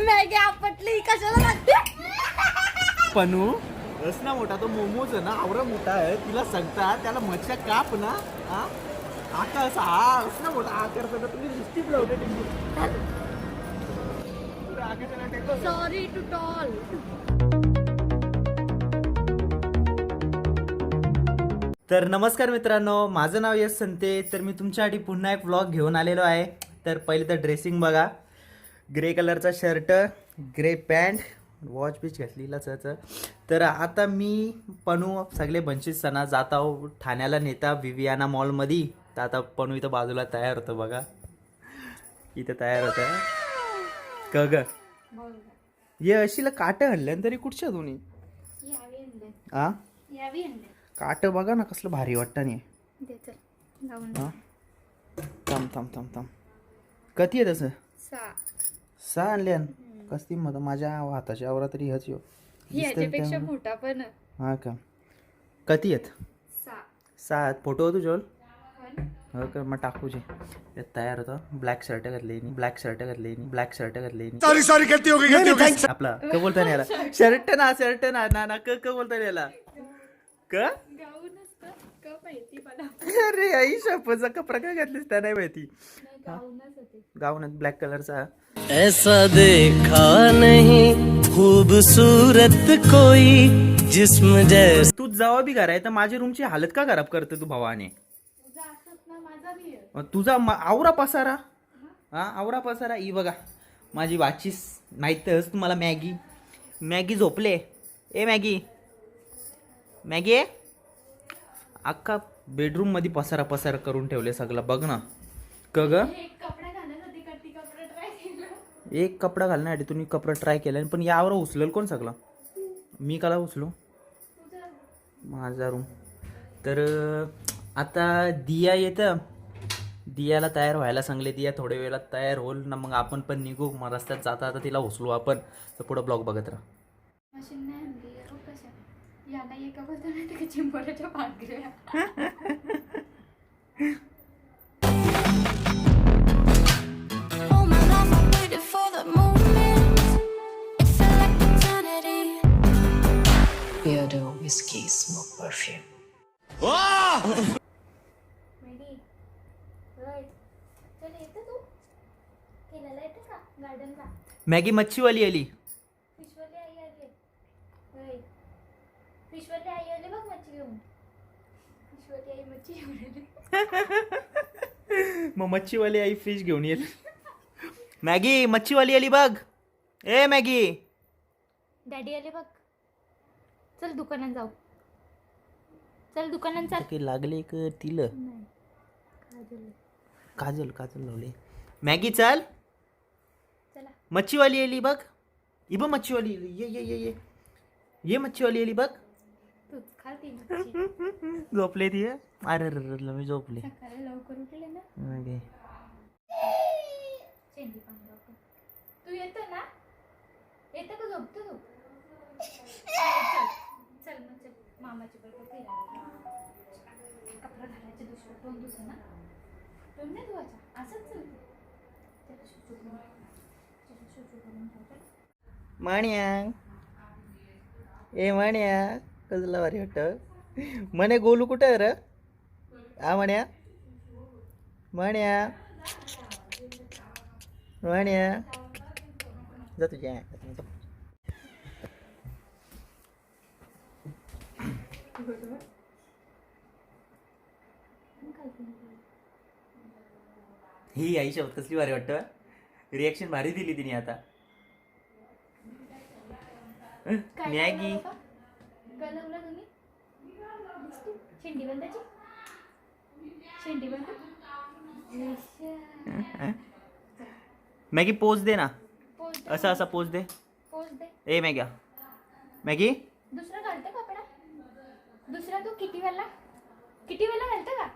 Maggi आपटली कशाला लागते पनू? असला मोठा तो मोमोज आहे ना आवडा मोठा आहे. तिला सांगता त्याला मच्छा काप ना हा? आता असा हा असला मोठा हा करतो ना तुम्ही ब्लावटे सॉरी टू टॉल तर नमस्कार मित्रांनो माझं नाव यश संते. तर मी तुमच्यासाठी पुन्हा एक व्लॉग घेऊन आलेलो आहे. तर पहिले तर ड्रेसिंग बघा. ग्रे कलरचा शर्ट ग्रे पॅन्ट वॉच बीच घेतलेला सच तर आता मी पणू सगळे बंचित सणा जात आहो ठाण्याला नेता विवियाना मॉलमध्ये. तर आता पणू इथं बाजूला तयार होतं बघा. इथं तयार होतं. क ग. ये अशीला काटं हल्ल्यान तरी कुठच्या दोन्ही? आ? काट बघा ना कसलं भारी वाटतं नाही थांब थांब थांब थांब. कधी आहे तसं? सहा आणल्यान कसती मग माझ्या हाताच्या आवरा तरी ह्याच येऊ ह्याच्यापेक्षा मोठा पण. हा का? कधी आहेत सा. सहा आहेत फोटो तुझ्यावर पण. हो का? मग टाकू जे तयार होता. ब्लॅक शर्ट घातले ब्लॅक शर्ट घातले ब्लॅक शर्ट घातले सॉरी सॉरी गलती हो गई गलती हो गई. आपला क बोलता नाही याला? शर्ट ना शर्ट ना ना ना क क बोलता नाही याला? क? का अरे आई शपचा कपडा काय घातलीस? त्या नाही माहिती. गाऊनच ब्लॅक कलरचा ऐसा देखा नहीं खूबसूरत कोई जिस्म जैसा तू जेव्हा बी घर आहे तर माझी रूमची हालत का खराब करते तू भावाने? तुझा मा- आवरा पसारा. हा आवरा पसारा. ही बघा माझी वाचीस नाहीतच तुम्हाला मॅगी. मॅगी झोपले. ए मॅगी. मॅगी अख्खा बेडरूममध्ये पसारा पसारा करून ठेवले सगळं बघ ना. ग? एक कपडा घालण्यासाठी तुम्ही कपडा ट्राय केला पण यावर उचलेल कोण सगळं? मी कला उचलू? माझा रूम तर आता दिया येतं. दियाला तयार व्हायला सांगले. दिया थोड्या वेळात तयार होईल. ना मग आपण पण निघू. मग रस्त्यात जाता आता तिला उचलू आपण. तर पुढं ब्लॉग बघत राहा. Machine whiskey smoke perfume. मेडी राईट चल येतं तू? केलेला येतं का? गार्डनला मॅगी मच्छीवाली आली. फिशवाली आई आली. राईट फिशवाली आई आली बघ मच्छी घेऊन. आई मच्छी घेऊन आली. मग मच्छीवाली आई फिश घेऊन येईल. मॅगी मच्छीवाली आली बघ. ए मॅगी डॅडी आले बघ. चल दुकानात जाऊ. चल दुकानात चाल काही लागले एक तिल? नाही. काजल काजल काजल लावले. मॅगी चल. चला. मच्छीवाली आली बघ. ही बघ मच्छीवाली. आली. ये ये ये ये. ये मच्छीवाली आली बघ. तूच झोपले ती? अरे अरे मी झोपले. सकाळी लवकर उठले ना. मागे. शेंडी. तू येतो ना? येतं का झोपतो तू चल चल मामाची बरोबर फिरायला कपडा घालायचे दुसरं दोन दिवस ना. दोन नाही धुवायचा. असंच चालतं. त्याला शुचू करून. त्याला शुचू करून ठेव, माण्या ए माण्या कसला भारी वाटत. म्हणे गोलू कुठं आहे र? आ म्हण्या म्हण्या म्हण्या जा तुझ्या. ही आई शब्द कसली भारी वाटतं? रिॲक्शन भारी दिली तिने आता. मॅगी मॅगी पोच दे ना. असा असा पोच दे. ए मॅग्या मॅगी? दुसरा दुसरा तू किती वेळा? किती वेळा घालतं का?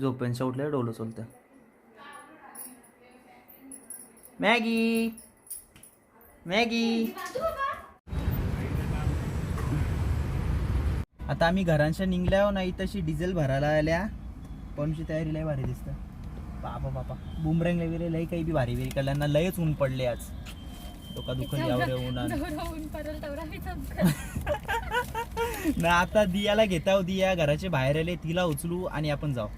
झोपेन उठल्या डोलं चलतं. मॅगी! मॅगी! आता आम्ही घरांच्या निघल्या नाही तशी डिझेल भरायला आल्या. पणची तयारी लय भारी दिसतं. बाबा बाबा. बुमरंग वगैरे लय काही बी भारी बिरी कल्याणला लयच ऊन पडले आज. डोका दुखत यावर तेवढा चमकत. ना आता दियाला घेता हो, दिया. घराच्या बाहेर आले तिला उचलू आणि आपण जाऊ.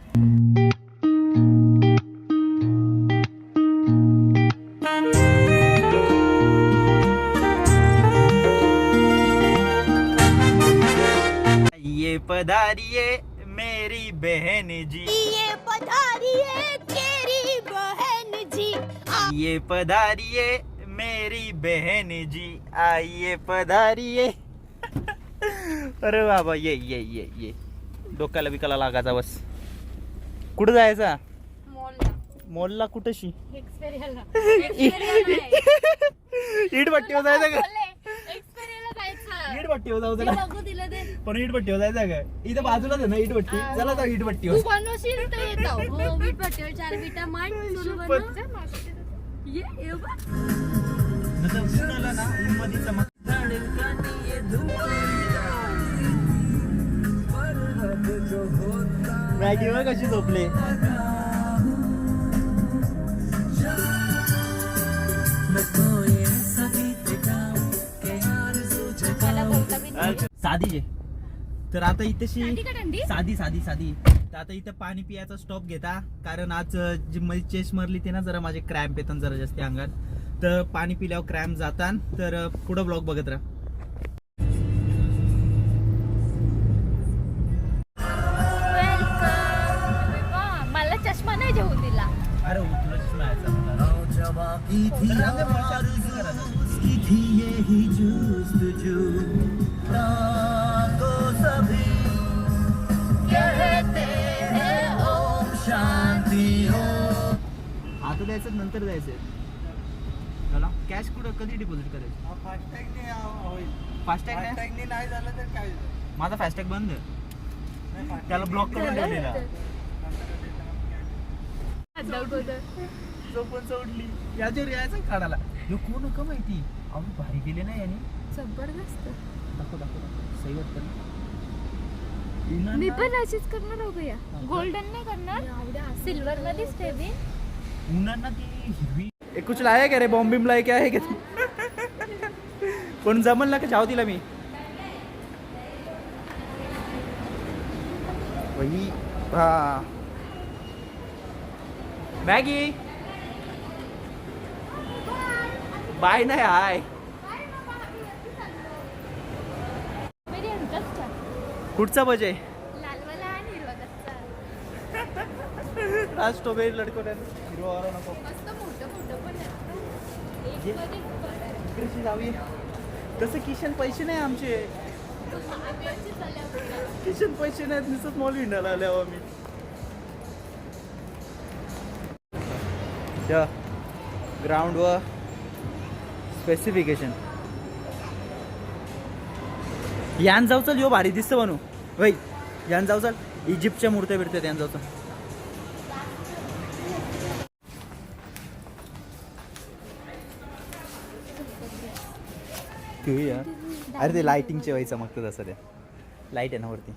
ये पधारिये मेरी बहन जी. ये पधारिए तेरी बहन जी. ये पधारिये मेरी बहन जी. आइए पधारिये अरे बाबा ये ये ये ये. डोक्याला बिकाला लागायचा बस. कुठं जायचा? मॉलला. कुठंशी. इट भट्टीवर जायचं का? इट भट्टीवर जाऊ चला पण इट भट्टीवर जायचं का? इथं बाजूलाच आहे ना इट भट्टी चला जाऊ तू भट्टीवर बनवशील कशी झोपले. साधी जे तर आता इथेशी साधी? साधी साधी साधी. तर आता इथं पाणी पियाचा स्टॉप घेता. कारण आज जी मध्ये चेस्ट मरली ते ना जरा माझे क्रॅम्प येतात जरा जास्त अंगात. तर पाणी पिल्यावर क्रॅम्प जातात. तर पुढं ब्लॉग बघत राहा. आता द्यायचं नंतर द्यायचं मला कॅश कुठं कधी डिपॉझिट करायचं? फास्टॅग नाही झालं तर काय माझा फास्टॅग बंद त्याला ब्लॉक करून ठेवलेला चौपन चौडली याच्यावर यायचं काढायला. ह्यो कोण का माहिती? अहो भारी गेले ना याने. जबरदस्त. दाखव दाखव दाखव. सही वाटतं मी पण अशीच करणार हो भैया. गोल्डन नाही करणार. सिल्वर मध्येच ठेवी उन्हांना ती हिरवी ए कुछ लाया क्या रे? बॉम्ब बिम लाया क्या है क्या कोण जमल ना का? जाऊ तिला मी. वही हा. मॅगी! बाय नाही हाय. कुठचा बजे स्ट्रॉबेरी लडको जाऊया तसं किशन पैसे नाही आमचे. किशन पैसे नाहीत निसत मॉल हिंडायला आल्यावर आम्ही. ग्राउंड ग्राउंडवर स्पेसिफिकेशन यान जाऊ चल यो भारी दिसतं बनू. वै यान जाऊ चल. इजिप्तच्या मूर्त्या बिडतात यान जाऊ चल. अरे ते लाइटिंगचे व्हायचं मग तसं त्या लाइट आहे ना वरती.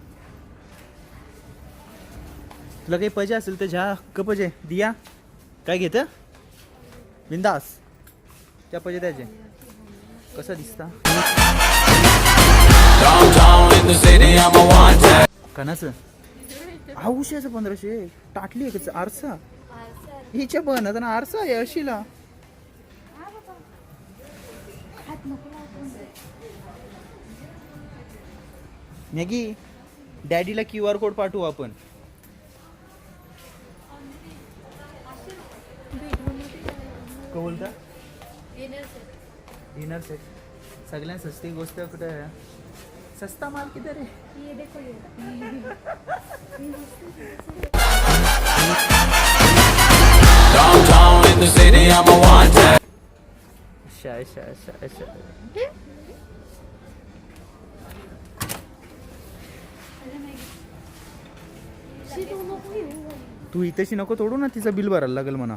तुला काही पजे असेल तर झा क पजे. दिया. काय घेत? बिंदास. त्या पाहिजे त्याचे. कसं दिसता? कणाचं आऊशाचं पंधराशे टाटली आहे कसं आरसा? हिच्या पण आता ना आरसा आहे अशीला. मॅगी डॅडीला क्यू आर कोड पाठवू आपण. का? बोलता डिनर सेट सगळ्यात सस्ती गोष्ट कुठे सस्ता माल ये देखो ये. अशा अशा तू इथेशी नको तोडू ना तिचं बिल भरायला लागेल म्हणा.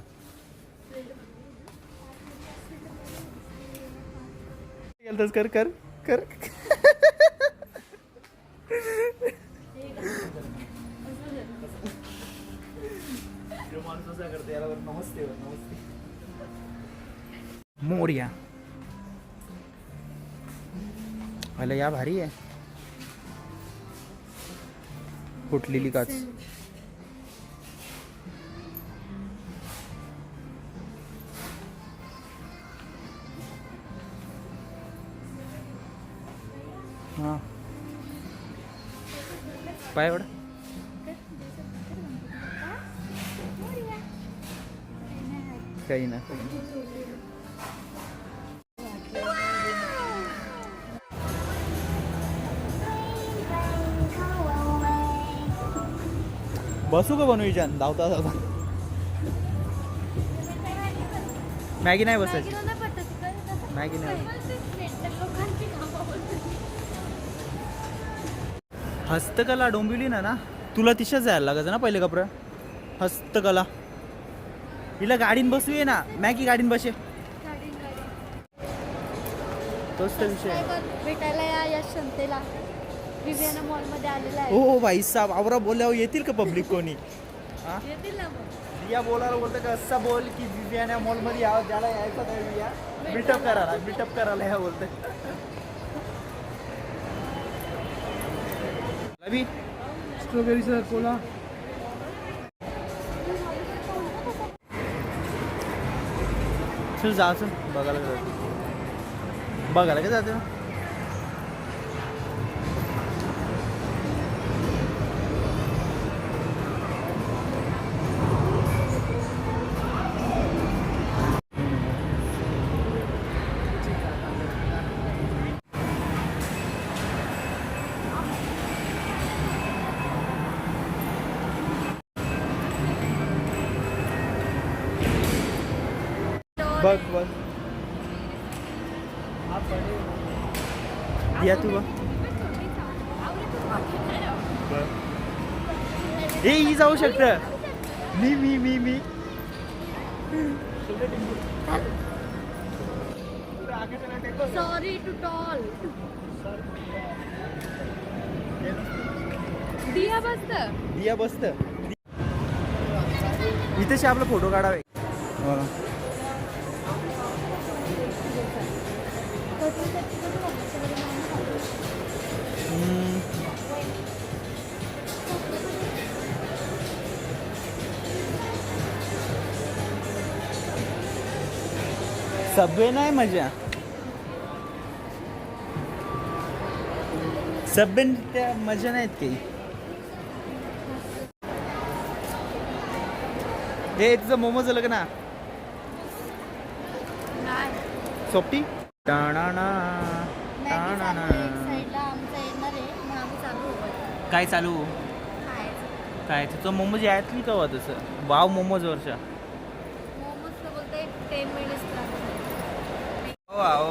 गेलतस कर कर कर. नमस्ते नमस्ते मोर्या. अला या भारी आहे. फुटलेली काच पाय एवढं. काही ना. बसू का बनवू छान धावता धावता. मॅगी नाही बसायची. मॅगी नाही. हस्तकला डोंबिवली ना ना तुला तिशाच जायला लागायचं ना पहिले कपडा? हस्तकला. हिला गाडीन बसू ये ना मॅगी गाडीन बसे. तोच तर विषय. भेटायला या या संतेला विवियाना मॉलमध्ये आलेला आहे. हो हो भाई साहेब आवरा बोलल्यावर येतील का पब्लिक कोणी? हा? येतील ना मग. रिया बोलायला बोलतं का असं बोल की विवियाना मॉलमध्ये या ज्याला यायचं रिया. मीटअप करायला मीटअप करायला या बोलते. स्ट्रॉबेरी स्ट्रॉबेरीचा कोला। चल जायचं बघायला बघायला काय जायचं या तू ए ही जाऊ शकत. मी मी मी मी. सॉरी टू टॉल दिया बसत दिया बसत इथे आपला फोटो काढावे. सबवे नाही मजा. सबवे त्या मजा नाहीत काही. हे तुझं मोमो झालं का ना सोपटी टाणाणा, काय चालू? काय तुझं मोमोज यातली का वा तसं? वाव मोमोज वरच्या. मोमोज टेन मिनिट्स हो हो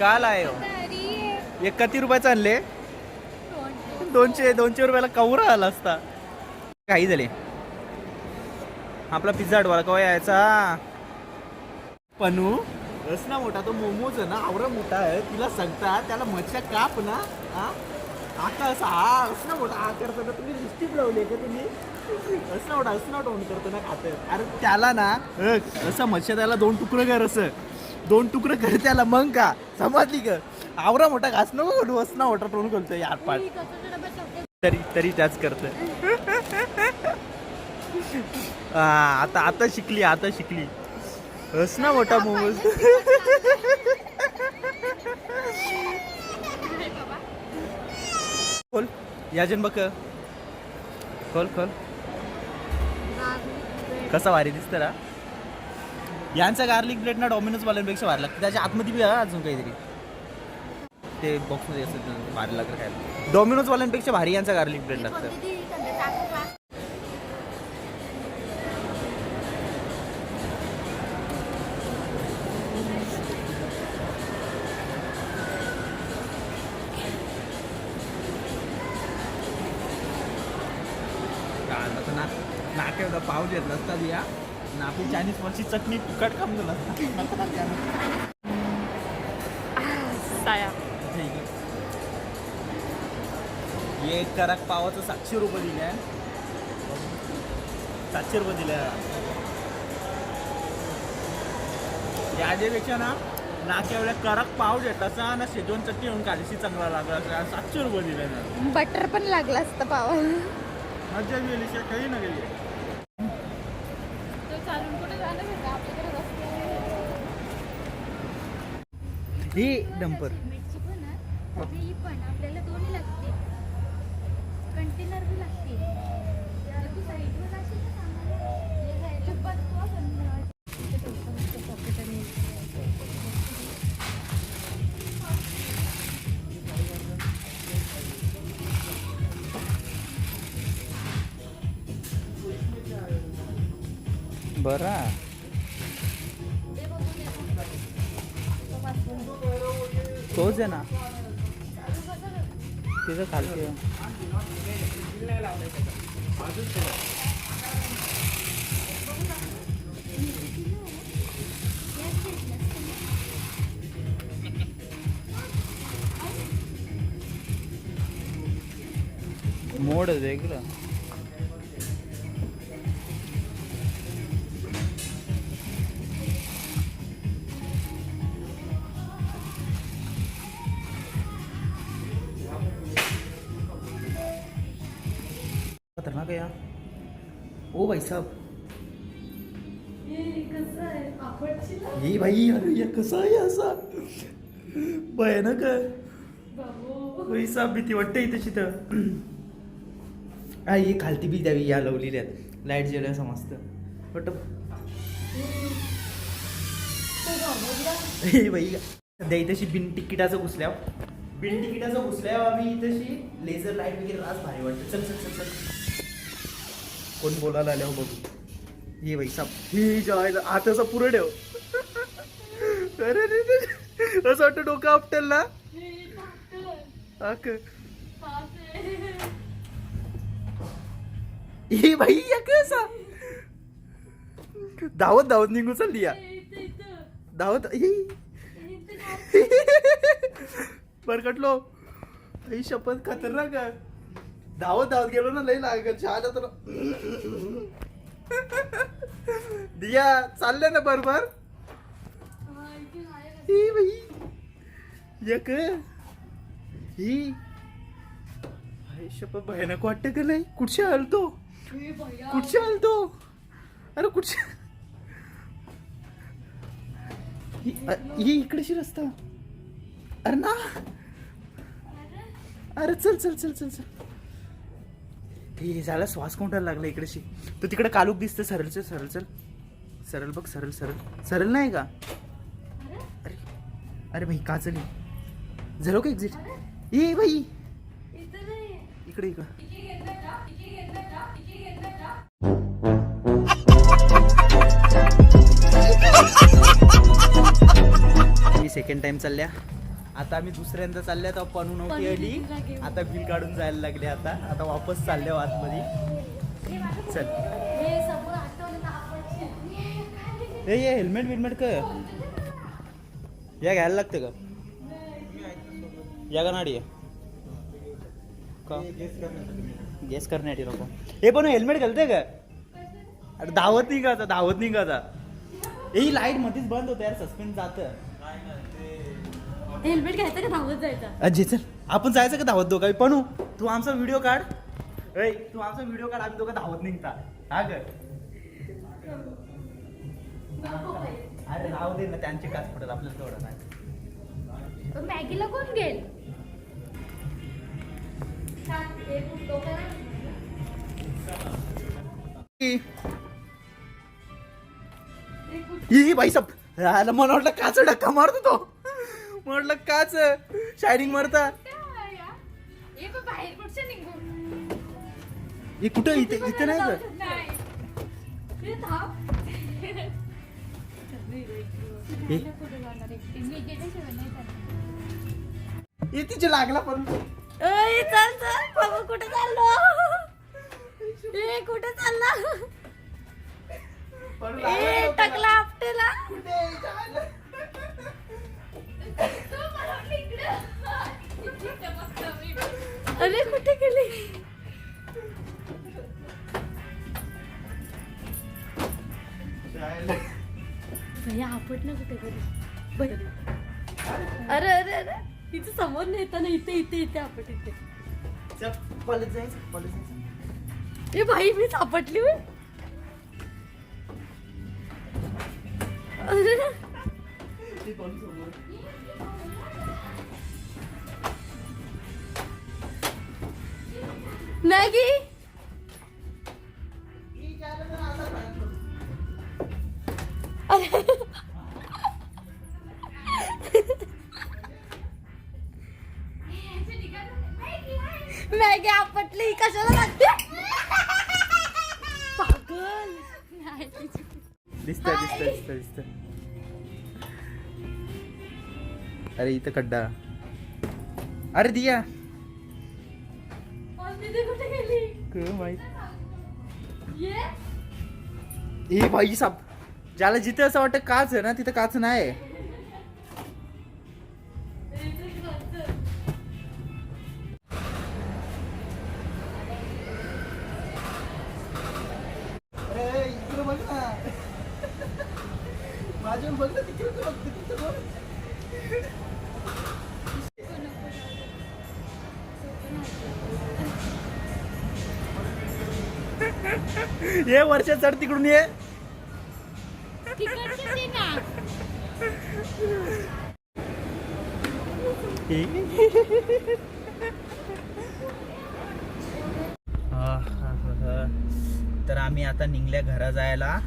काल आहे हो. एक किती रुपयाचं आणले. दोनशे दोनशे रुपयाला कवरा आला असता. काही झाले. आपला पिझ्झा अडवाला कवा यायचा? पनू रस ना मोठा तो मोमोज ना आवडा मोठा आहे. तिला सांगता त्याला मच्छा काप ना हा? आता असा हा असं मोठा हा करताना तुम्ही लिस्टिप लावले का तुम्ही? असं मोठा असं मोठा म्हणून करतो ना खात. अरे त्याला ना असं मच्छा त्याला दोन तुकडं कर असं. दोन तुकडं कर त्याला मग का? समजली का? आवरा मोठा घास नको ना मोठा टोन करतोय यार पाठ तरी तरी त्याच करत आता आता शिकली आता शिकली. हस ना मोठा मोमोज खोल याजन बघ. खोल खोल. कसा भारी दिसतं ना यांचा गार्लिक ब्रेड ना डॉमिनोज वाल्यांपेक्षा भारी लागतं. त्याच्या आतमध्ये बी अजून काहीतरी. ते बॉक्समध्ये असं भारी लागतं खायला. डॉमिनोज वाल्यांपेक्षा भारी यांचा गार्लिक ब्रेड लागतं. कांदा ना नाट्य पाव नसतात या आपली चायनीज वरची चटणी फुकट काम झालं एक कराक पावाचं सातशे रुपये दिले. सातशे रुपये दिले. याच्यापेक्षा ना नाक्यावेळेला करक पाव देताचा ना शेजवान चटणी येऊन कालीशी चांगला लागला. सातशे रुपये दिले ना. बटर पण लागला असतं पाव. मजा गेली काही ना गेली ही डंपर. मिरची पण आहे. ही पण. आपल्याला दोन्ही लागते. कंटेनर बी लागते. बरा. तोच आहे ना. तिथं खालती मोड वेगळं कसा आहे असा? भयानक साहब भीती वाटते इथे तिथं. हा ही खालती बी द्यावी या लावलेल्या आहेत. लाइट जेवल्या समजतं बट हे भाई सध्या इथेशी बिन तिकिटाचं घुसल्यावर बिन तिकिटाचं घुसल्यावर आम्ही इथेशी लेझर लाइट वगैरे रास भारी वाटतं. चल चल चल चल. कोण बोलायला आल्यावर बघू. ये भाई साप. हे जायला आता असं पुरं ठेव. अरे रे रे रे. असं वाटतं डोकं आपटेल ना? अक भाई या कसा धावत धावत निघू चालली या. धावत ही बरकटलो. ही शपथ खतरनाक आहे. धावत धावत गेलो ना लई लाग छान तर दिया चालले ना बरोबर? ही बाई. एक ही. शपथ भयानक वाटतं का नाही? कुठचे हलतो कुठचे हलतो अरे कुठचे ही- इकडेशी रस्ता. अरे ना. अरे चल चल चल चल चल. हे झाला श्वास कोणताला लागला इकडेशी? तो तिकडे कालूक दिसतं सरळ चल सरळ चल. सरळ बघ सरळ सरळ. सरळ नाही का? अरे भाई का चली झालो का एक्झिट ए भाई. इकडे इकडे. सेकंड टाइम चालल्या. आता आम्ही दुसऱ्यांदा चालल्या तर पणू नव्हती आली. आता बिल काढून जायला लागले आता. आता वापस चालल्या आतमध्ये. चल. हे ये हेल्मेट बिल्मेट का या घ्यायला लागतं का? या का नाडी? का? गेस करण्यासाठी लोक हे पण हेल्मेट घालते का? अरे धावत नाही का आता? धावत नाही का आता? ए लाइट मध्येच बंद होतं यार सस्पेंड जातं. हेल्मेट घ्यायचं का धावत जायचं? चल आपण जायचं का धावत दोघा पण तू आमचा व्हिडिओ काढ. ऐ तू आमचा व्हिडिओ काढ आम्ही दोघं धावत निघता हा ग. अरे राहू दे ना त्यांची काच पडत आपल्याला तेवढं नाही. पण मॅगीला कोण घेईल? ही बाई सब राहायला मला वाटलं काच डक्का मारतो तो. मला वाटलं काच शायनिंग मारता. हे पण बाहेर कुठच्या निघू हे कुठं? इथे इथे नाही का? नाही. हे धाव तिचे लागला पण. ए चल चल. बाबा कुठे चाललो? ए कुठे चालला? ए टकला आपटेला. कुठे जायला? ना कुठे घरी बरं अरे अरे अरे. तिचं समोर नाही येताना इथे इथे इथे आपट इथे. कॉलेज जायचं कॉलेज जायचं. ए भाई मी सापटली होय. मॅगी आपटली. कशाला लागते? पागल. दिसत दिसत दिसत दिसत अरे इथं खड्डा. अरे दिया. माहीत ये. हे भाई साप. ज्याला जिथे असं वाटतं काच आहे ना तिथं काच नाही ये वर्ष चढ तिकडून ये. तर आम्ही आता निघल्या घरा जायला.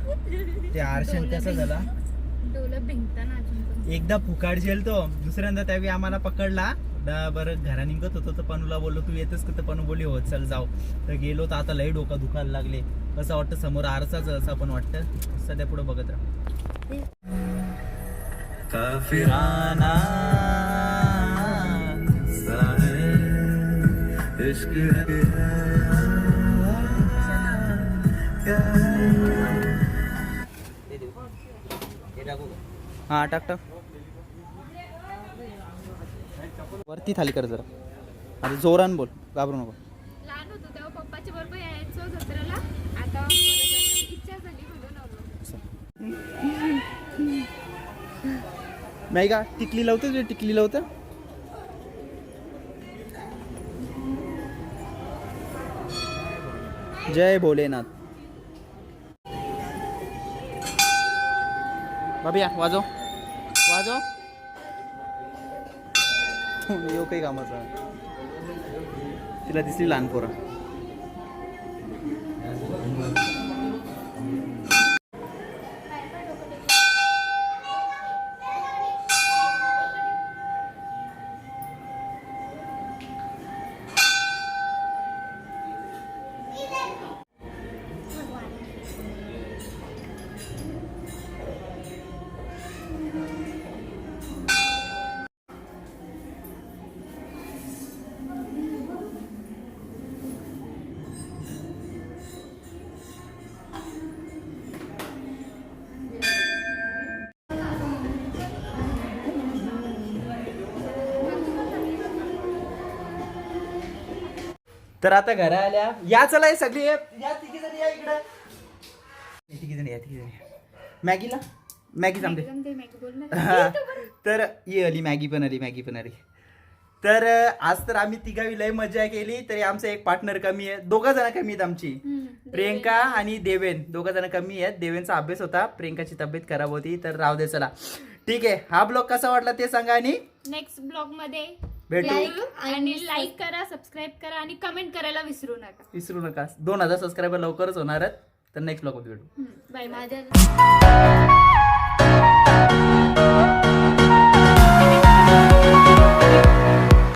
ते आरशन कसं झाला. डोलं भिंगताना एकदा फुकाट जेल तो. दुसऱ्यांदा त्यावेळी आम्हाला पकडला. दा बरं घरा निघत होतो तर पनूला बोललो तू येतच का? तर पनू बोलली हो चल जाऊ. तर गेलो तर आता लई डोका दुखायला लागले. कसं वाटतं? समोर आरसाच असं पण वाटतं. सध्या पुढे बघत राहा. हा टाक टाक. वरती थाली कर जरा. अरे जोरान बोल घाबरू नको. लहान होतो तेव्हा पप्पाच्या बरोबर यायचो जत्रेला. आता इच्छा झाली म्हणून नाही का? टिकली लावतं तुझी? टिकली लावतं जय भोलेनाथ. बाबिया वाजव. वाजव. येऊ काही कामाचा. तिला दिसली लहान पोरं. तर आता घरा आल्या. या चला हे सगळी. या तिघी जणी या इकडं. तिघी जणी या तिघी जणी. मॅगीला? मॅगी थांबते ते मॅगी बोल ना. हा. तर ये आली मॅगी पण आली मॅगी पण आली. तर आज तर आम्ही तिघावी लय मजा केली तरी आमचा एक पार्टनर कमी आहे. दोघं जण कमी आहेत आमची. प्रियंका आणि देवेन. दोघं जण कमी आहेत. देवेनचा अभ्यास होता. प्रियंकाची तब्येत खराब होती. तर राहू दे चला. ठीक आहे. हा ब्लॉग कसा वाटला ते सांगा आणि नेक्स्ट ब्लॉगमध्ये. भेटू. आणि लाईक करा सबस्क्राईब करा आणि कमेंट करायला विसरू नका. विसरू नका. दोन हजार सबस्क्रायबर लवकरच होणार आहेत. तर नेक्स्ट ब्लॉग भेटू. बाय माझ्या